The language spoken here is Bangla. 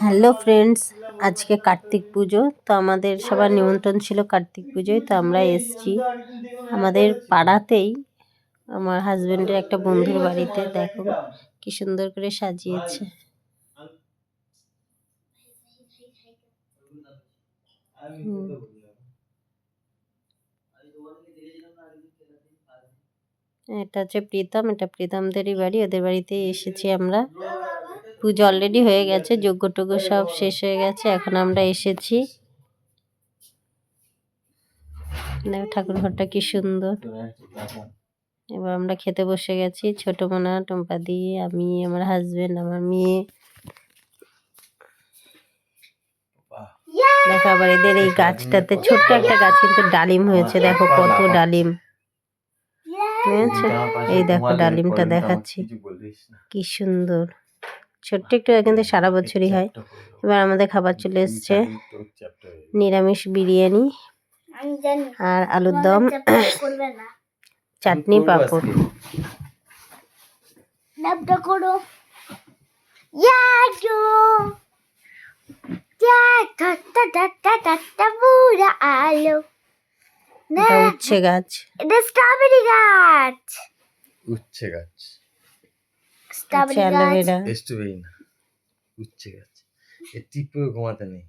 হ্যালো ফ্রেন্ডস, আজকে কার্তিক পুজো, তো আমাদের সবার নিমন্ত্রণ ছিল কার্তিক পুজোয়, তো আমরা এসছি আমাদের পাড়াতেই, আমার হাজবেন্ডের একটা বন্ধুর বাড়িতে, দেখো কি সুন্দর করে সাজিয়েছে। এটা হচ্ছে প্রীতম, এটা প্রীতমদেরই বাড়ি, ওদের বাড়িতে এসেছি আমরা পুজো অলরেডি হয়ে গেছে যজ্ঞ টজ্ঞ সব শেষ হয়ে গেছে এখন আমরা এসেছি। দেখো ঠাকুর ঘরটা কি সুন্দর। এবার আমরা খেতে বসে গেছি ছোট মোনা টম্পা দিয়ে আমি আমার হাজবেন্ড আমার মেয়ে। দেখো আবার এদের এই গাছটাতে ছোট্ট একটা গাছ কিন্তু ডালিম হয়েছে দেখো কত ডালিম? এই দেখো ডালিমটা দেখাচ্ছি কি সুন্দর। ছোট্ট একটু কিন্তু সারা বছরই হয়। এবার আমাদের খাবার চলে এসছে। নিরামিষ বিরিয়ানি আর আলুর দম। চাটনি পাঁপড়। ইয়া আলো। উচ্ছে গাছ। এটা স্ট্রবেরি গাছ। উচ্ছে গাছ। স্ট্রবেরি গাছ না উচ্ছে গাছ। এ টিপে ঘুমাতে নেই?